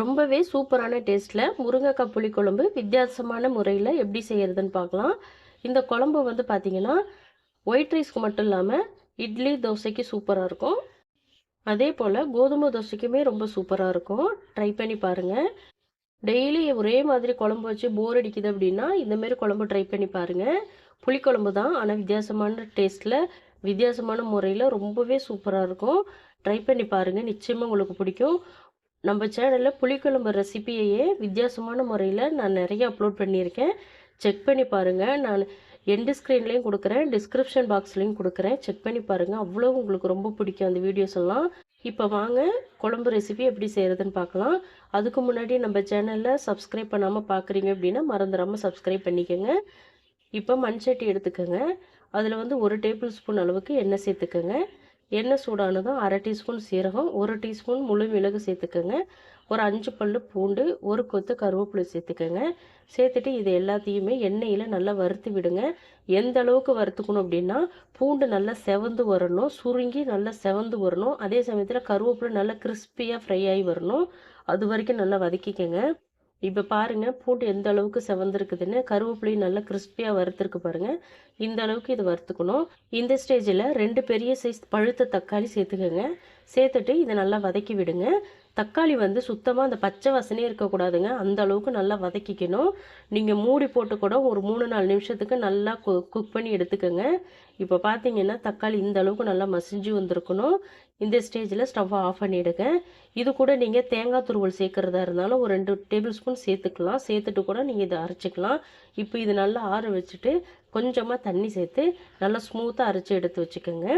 ரொம்பவே சூப்பரான டேஸ்ட்டில் முருங்கைக்காய் புளிக்குழம்பு வித்தியாசமான முறையில் எப்படி செய்கிறதுன்னு பார்க்கலாம். இந்த குழம்பு வந்து பார்த்திங்கன்னா ஒயிட் ரைஸ்க்கு மட்டும் இல்லாமல் இட்லி தோசைக்கு சூப்பராக இருக்கும். அதே போல் கோதுமை தோசைக்குமே ரொம்ப சூப்பராக இருக்கும். ட்ரை பண்ணி பாருங்கள் டெய்லி ஒரே மாதிரி குழம்பு வச்சு போர் அடிக்குது அப்படின்னா இந்தமாரி குழம்பு ட்ரை பண்ணி பாருங்கள் புளிக்குழம்பு தான் ஆனால் வித்தியாசமான டேஸ்ட்டில் வித்தியாசமான முறையில் ரொம்பவே சூப்பராக இருக்கும். ட்ரை பண்ணி பாருங்கள் நிச்சயமாக உங்களுக்கு பிடிக்கும். நம்ம சேனலில் புளிக்குழம்பு ரெசிபியையே வித்தியாசமான முறையில் நான் நிறைய அப்லோட் பண்ணியிருக்கேன். செக் பண்ணி பாருங்கள் நான் எண்டு ஸ்க்ரீன்லேயும் கொடுக்குறேன் டிஸ்கிரிப்ஷன் பாக்ஸ்லேயும் கொடுக்குறேன். செக் பண்ணி பாருங்கள் அவ்வளோ உங்களுக்கு ரொம்ப பிடிக்கும் அந்த வீடியோஸ் எல்லாம். இப்போ வாங்க குழம்பு ரெசிபி எப்படி செய்கிறதுன்னு பார்க்கலாம். அதுக்கு முன்னாடி நம்ம சேனலில் சப்ஸ்கிரைப் பண்ணாமல் பார்க்குறீங்க அப்படின்னா மறந்துடாமல் சப்ஸ்கிரைப் பண்ணிக்கோங்க. இப்போ மண் சட்டி எடுத்துக்கோங்க. அதில் வந்து ஒரு டேபிள் ஸ்பூன் அளவுக்கு எண்ணெய் சேர்த்துக்கோங்க. எண்ணெய் சூடானதும் அரை டீஸ்பூன் சீரகம் ஒரு டீஸ்பூன் முழு மிளகு சேர்த்துக்கோங்க. ஒரு அஞ்சு பல் பூண்டு ஒரு கொத்து கருவேப்பிலை சேர்த்துக்கோங்க. சேர்த்துட்டு இது எல்லாத்தையுமே எண்ணெயில் நல்லா வறுத்து விடுங்க. எந்த அளவுக்கு வறுத்துக்கணும் அப்படின்னா பூண்டு நல்லா செவந்து வரணும் சுருங்கி நல்லா செவந்து வரணும். அதே சமயத்தில் கருவேப்பிலை நல்லா கிறிஸ்பியாக ஃப்ரை ஆகி வரணும். அது வரைக்கும் நல்லா வதக்கிக்கோங்க. இப்போ பாருங்கள் பூண்டு எந்த அளவுக்கு செவந்திருக்குதுன்னு கருவேப்பிலையும் நல்லா கிறிஸ்பியாக வறுத்துருக்கு பாருங்கள் இந்த அளவுக்கு இது வறுத்துக்கணும். இந்த ஸ்டேஜில் ரெண்டு பெரிய சைஸ் பழுத்த தக்காளி சேர்த்துக்கோங்க. சேர்த்துட்டு இதை நல்லா வதக்கி விடுங்க. தக்காளி வந்து சுத்தமாக அந்த பச்சை வாசனையே இருக்கக்கூடாதுங்க அந்த அளவுக்கு நல்லா வதக்கிக்கணும். நீங்கள் மூடி போட்டு கூட ஒரு மூணு நாலு நிமிஷத்துக்கு நல்லா கு குக் பண்ணி எடுத்துக்கோங்க. இப்போ பார்த்தீங்கன்னா தக்காளி இந்த அளவுக்கு நல்லா மசிஞ்சு வந்திருக்கணும். இந்த ஸ்டேஜில் ஸ்டவ்வை ஆஃப் பண்ணிவிடுங்க இது கூட நீங்கள் தேங்காய் துருவல் சேர்க்குறதா இருந்தாலும் ஒரு ரெண்டு டேபிள் ஸ்பூன் சேர்த்துக்கலாம். சேர்த்துட்டு கூட நீங்கள் இதை அரைச்சிக்கலாம். இப்போ இது நல்லா ஆற வச்சுட்டு கொஞ்சமாக தண்ணி சேர்த்து நல்லா ஸ்மூத்தாக அரைச்சி எடுத்து வச்சுக்கோங்க.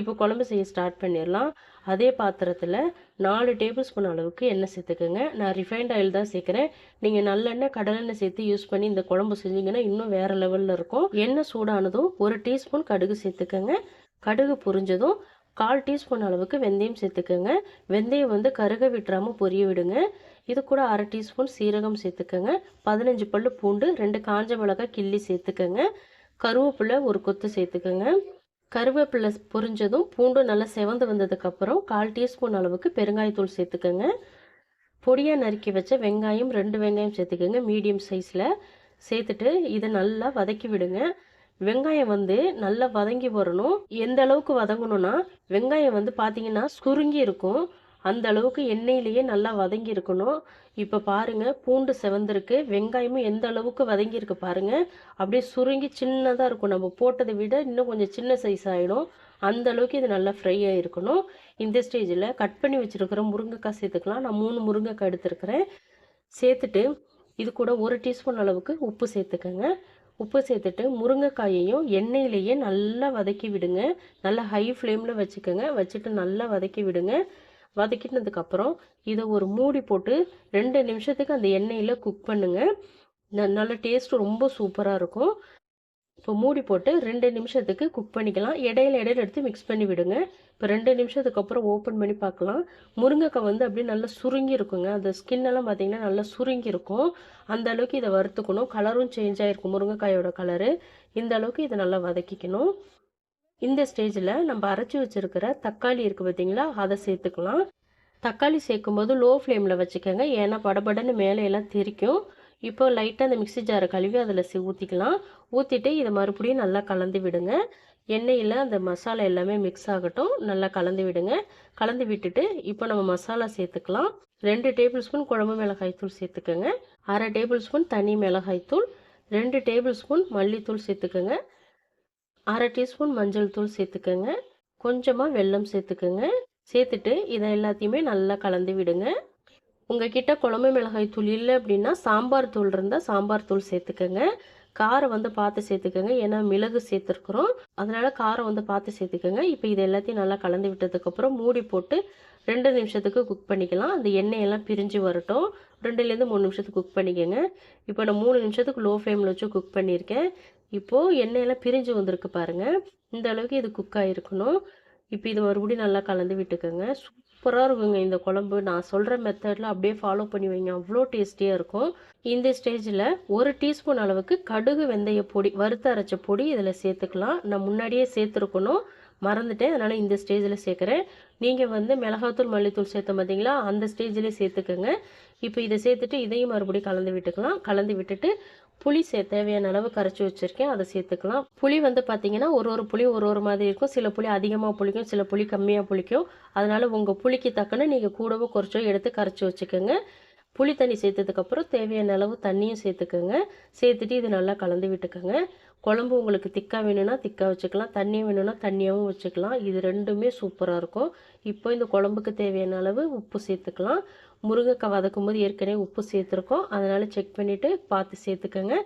இப்போ குழம்பு செய்ய ஸ்டார்ட் பண்ணிடலாம். அதே பாத்திரத்தில் நாலு டேபிள் ஸ்பூன் அளவுக்கு எண்ணெய் சேர்த்துக்கோங்க. நான் ரிஃபைண்ட் ஆயில் தான் சேர்க்குறேன். நீங்கள் நல்லெண்ணெய் கடலெண்ணெய் சேர்த்து யூஸ் பண்ணி இந்த குழம்பு செஞ்சீங்கன்னா இன்னும் வேறு லெவலில் இருக்கும். எண்ணெய் சூடானதும் ஒரு டீஸ்பூன் கடுகு சேர்த்துக்கோங்க. கடுகு புரிஞ்சதும் கால் டீஸ்பூன் அளவுக்கு வெந்தயம் சேர்த்துக்கோங்க. வெந்தயம் வந்து கருக விட்டுறாமல் பொரிய விடுங்க. இது கூட அரை டீஸ்பூன் சீரகம் சேர்த்துக்கோங்க. பதினஞ்சு பல்லு பூண்டு ரெண்டு காஞ்ச மிளகாய் கிள்ளி சேர்த்துக்கோங்க. கருவேப்பிலை ஒரு கொத்து சேர்த்துக்கோங்க. கருவேப்பிலை பொரிஞ்சதும் பூண்டு நல்லா செவந்து வந்ததுக்கப்புறம் கால் டீஸ்பூன் அளவுக்கு பெருங்காயத்தூள் சேர்த்துக்கோங்க. பொடியாக நறுக்கி வச்ச வெங்காயம் ரெண்டு வெங்காயம் சேர்த்துக்கோங்க மீடியம் சைஸில். சேர்த்துட்டு இதை நல்லா வதக்கி விடுங்க. வெங்காயம் வந்து நல்லா வதங்கி வரணும். எந்த அளவுக்கு வதங்கணும்னா வெங்காயம் வந்து பார்த்தீங்கன்னா சுருங்கி இருக்கும். அந்த அளவுக்கு எண்ணெயிலேயே நல்லா வதங்கி இருக்கணும். இப்போ பாருங்கள் பூண்டு செவந்திருக்கு. வெங்காயமும் எந்த அளவுக்கு வதங்கி இருக்கு அப்படியே சுருங்கி சின்னதாக இருக்கும். நம்ம போட்டதை விட இன்னும் கொஞ்சம் சின்ன சைஸ் ஆகிடும் அந்த அளவுக்கு இது நல்லா ஃப்ரை ஆகிருக்கணும் இந்த ஸ்டேஜில் கட் பண்ணி வச்சுருக்கிற முருங்கைக்காய் சேர்த்துக்கலாம். நான் மூணு முருங்கைக்காய் எடுத்துருக்கிறேன். சேர்த்துட்டு இது கூட ஒரு டீஸ்பூன் அளவுக்கு உப்பு சேர்த்துக்கோங்க. உப்பு சேர்த்துட்டு முருங்கைக்காயையும் எண்ணெயிலேயே நல்லா வதக்கி விடுங்க. நல்லா ஹை ஃப்ளேமில் வச்சுக்கோங்க. வச்சுட்டு நல்லா வதக்கி விடுங்க. வதக்கினதுக்கப்புறம் இதை ஒரு மூடி போட்டு ரெண்டு நிமிஷத்துக்கு அந்த எண்ணெயில் குக் பண்ணுங்கள் நல்ல டேஸ்ட் ரொம்ப சூப்பராக இருக்கும். இப்போ மூடி போட்டு ரெண்டு நிமிஷத்துக்கு குக் பண்ணிக்கலாம். இடையில இடையில எடுத்து மிக்ஸ் பண்ணி விடுங்க. இப்போ ரெண்டு நிமிஷத்துக்கு அப்புறம் ஓப்பன் பண்ணி பார்க்கலாம். முருங்கைக்காய் வந்து அப்படியே நல்லா சுருங்கி இருக்குங்க. அந்த ஸ்கின்னெல்லாம் பார்த்தீங்கன்னா நல்லா சுருங்கி இருக்கும். அந்த அளவுக்கு இதை வறுத்துக்கணும். கலரும் சேஞ்ச் ஆகிருக்கும் முருங்கைக்காயோட கலரு இந்த அளவுக்கு இதை நல்லா வதக்கிக்கணும். இந்த ஸ்டேஜில் நம்ம அரைச்சி வச்சுருக்கிற தக்காளி இருக்குது பார்த்தீங்களா அதை சேர்த்துக்கலாம். தக்காளி சேர்க்கும்போது லோ ஃப்ளேமில் வச்சுக்கோங்க. ஏன்னா படபடன்னு மேலே எல்லாம் தெரிக்கும். இப்போ லைட்டாக அந்த மிக்ஸி ஜாரை கழுவி அதில் ஊற்றிக்கலாம் ஊற்றிட்டு இதை மறுபடியும் நல்லா கலந்து விடுங்க. எண்ணெயில் அந்த மசாலா எல்லாமே மிக்ஸ் ஆகட்டும். நல்லா கலந்து விடுங்க. கலந்து விட்டுட்டு இப்போ நம்ம மசாலா சேர்த்துக்கலாம். ரெண்டு டேபிள் ஸ்பூன் குழம்பு மிளகாய்த்தூள் சேர்த்துக்கோங்க. அரை டேபிள் ஸ்பூன் தனி மிளகாய்த்தூள் ரெண்டு டேபிள் ஸ்பூன் மல்லித்தூள் சேர்த்துக்கோங்க. அரை டீஸ்பூன் மஞ்சள் தூள் சேர்த்துக்கோங்க. கொஞ்சமாக வெல்லம் சேர்த்துக்கோங்க. சேர்த்துட்டு இதை எல்லாத்தையுமே நல்லா கலந்து விடுங்க. உங்ககிட்ட குழம்பு மிளகாய் தூள் இல்லை அப்படின்னா சாம்பார் தூள் இருந்தால் சாம்பார் தூள் சேர்த்துக்கோங்க. காரம் வந்து பார்த்து சேர்த்துக்கோங்க. ஏன்னா மிளகு சேர்த்துருக்குறோம். அதனால் காரம் வந்து பார்த்து சேர்த்துக்கோங்க. இப்போ இது எல்லாத்தையும் நல்லா கலந்து விட்டதுக்கப்புறம் மூடி போட்டு ரெண்டு நிமிஷத்துக்கு குக் பண்ணிக்கலாம். அந்த எண்ணெயெல்லாம் பிரிஞ்சு வரட்டும். ரெண்டுலேருந்து மூணு நிமிஷத்துக்கு குக் பண்ணிக்கோங்க. இப்போ நான் மூணு நிமிஷத்துக்கு லோ ஃப்ளேமில் வச்சு குக் பண்ணியிருக்கேன். இப்போது எண்ணெயெல்லாம் பிரிஞ்சு வந்திருக்கு பாருங்கள் இந்த அளவுக்கு இது குக் ஆகிருக்கணும் இப்போ இது மறுபடியும் நல்லா கலந்து விட்டுக்கோங்க. சூப்பராக இருக்குங்க இந்த குழம்பு. நான் சொல்கிற மெத்தடில் அப்படியே ஃபாலோ பண்ணி வைங்க. அவ்வளோ டேஸ்டியாக இருக்கும். இந்த ஸ்டேஜில் ஒரு டீஸ்பூன் அளவுக்கு கடுகு வெந்தய பொடி வறுத்து அரைச்ச பொடி இதில் சேர்த்துக்கலாம். நான் முன்னாடியே சேர்த்துருக்கணும். மறந்துட்டேன். அதனால் இந்த ஸ்டேஜில் சேர்க்குறேன். நீங்கள் வந்து மிளகாத்தூள் மல்லித்தூள் சேர்த்த பார்த்தீங்களா அந்த ஸ்டேஜ்லேயே சேர்த்துக்கோங்க. இப்போ இதை சேர்த்துட்டு இதையும் மறுபடியும் கலந்து விட்டுக்கலாம். கலந்து விட்டுட்டு புளி சே தேவையான அளவு கரைச்சி வச்சுருக்கேன். அதை சேர்த்துக்கலாம். புளி வந்து பார்த்தீங்கன்னா ஒரு ஒரு புளி ஒரு ஒரு மாதிரி இருக்கும். சில புளி அதிகமாக புளிக்கும் சில புளி கம்மியாக புளிக்கும். அதனால் உங்கள் புளிக்கு தக்கன நீங்கள் கூடவோ குறைச்சோ எடுத்து கரைச்சி வச்சுக்கோங்க. புளி தண்ணி சேர்த்ததுக்கப்புறம் தேவையான அளவு தண்ணியும் சேர்த்துக்கோங்க. சேர்த்துட்டு இது நல்லா கலந்து விட்டுக்கோங்க. குழம்பு உங்களுக்கு திக்காக வேணும்னா திக்காக வச்சுக்கலாம். தண்ணியும் வேணும்னா தண்ணியாகவும் வச்சுக்கலாம். இது ரெண்டுமே சூப்பராக இருக்கும். இப்போ இந்த குழம்புக்கு தேவையான அளவு உப்பு சேர்த்துக்கலாம். முருங்கைக்காய் வதக்கும் போது ஏற்கனவே உப்பு சேர்த்துருக்கோம். அதனால் செக் பண்ணிவிட்டு பார்த்து சேர்த்துக்கோங்க.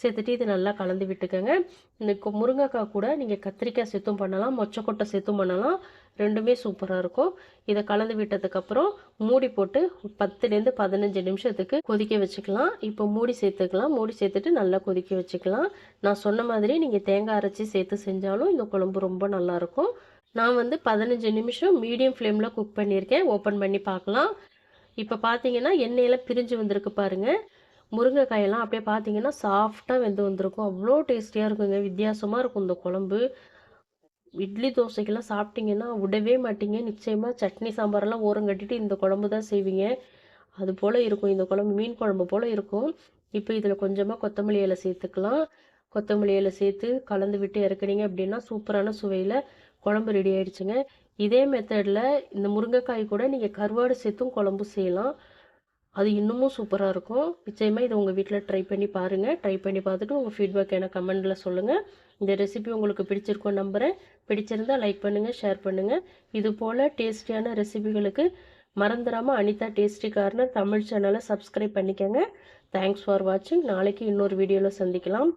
சேர்த்துட்டு இது நல்லா கலந்து விட்டுக்கோங்க. இந்த முருங்கைக்காய் கூட நீங்கள் கத்திரிக்காய் சேர்த்தும் பண்ணலாம் மொச்சக்கொட்டை சேர்த்தும் பண்ணலாம். ரெண்டுமே சூப்பராக இருக்கும். இதை கலந்து விட்டதுக்கப்புறம் மூடி போட்டு பத்துலேருந்து பதினஞ்சு நிமிஷத்துக்கு கொதிக்க வச்சுக்கலாம். இப்போ மூடி சேர்த்துக்கலாம். மூடி சேர்த்துட்டு நல்லா கொதிக்க வச்சுக்கலாம். நான் சொன்ன மாதிரி நீங்கள் தேங்காய் அரைச்சி சேர்த்து செஞ்சாலும் இந்த குழம்பு ரொம்ப நல்லாயிருக்கும் நான் வந்து பதினஞ்சு நிமிஷம் மீடியம் ஃப்ளேமில் குக் பண்ணியிருக்கேன். ஓப்பன் பண்ணி பார்க்கலாம். இப்போ பார்த்தீங்கன்னா எண்ணெயெல்லாம் பிரிஞ்சு வந்திருக்கு பாருங்கள் முருங்கைக்காயெல்லாம் அப்படியே பார்த்தீங்கன்னா சாஃப்டாக வெந்து வந்திருக்கும். அவ்வளோ டேஸ்டியாக இருக்குங்க. வித்தியாசமாக இருக்கும் இந்த குழம்பு. இட்லி தோசைக்கெல்லாம் சாப்பிட்டீங்கன்னா விடவே மாட்டீங்க. நிச்சயமாக சட்னி சாம்பாரெல்லாம் ஓரம் கட்டிட்டு இந்த குழம்பு தான் செய்வீங்க. அது போல் இருக்கும். இந்த குழம்பு மீன் குழம்பு போல் இருக்கும். இப்போ இதில் கொஞ்சமாக கொத்தமல்லி இலை சேர்த்துக்கலாம். கொத்தமல்லி இலை சேர்த்து கலந்து விட்டு இறக்குனீங்க அப்படின்னா சூப்பரான சுவையில் குழம்பு ரெடி ஆயிடுச்சுங்க. இதே மெத்தடில் இந்த முருங்கைக்காய் கூட நீங்கள் கருவாடு சேர்த்தும் குழம்பு செய்யலாம். அது இன்னமும் சூப்பராக இருக்கும். நிச்சயமாக இதை உங்கள் வீட்டில் ட்ரை பண்ணி பாருங்கள் ட்ரை பண்ணி பார்த்துட்டு உங்கள் ஃபீட்பேக் எனக்கு கமெண்டில் சொல்லுங்கள் இந்த ரெசிபி உங்களுக்கு பிடிச்சிருக்கோம் நம்புகிறேன் பிடிச்சிருந்தா லைக் பண்ணுங்கள் ஷேர் பண்ணுங்கள் இது போல் டேஸ்டியான ரெசிபிகளுக்கு மறந்துடாமல் அனிதா டேஸ்டி கார்னர் தமிழ் சேனலை சப்ஸ்கிரைப் பண்ணிக்கோங்க. தேங்க்ஸ் ஃபார் வாட்சிங் நாளைக்கு இன்னொரு வீடியோவில் சந்திக்கலாம்.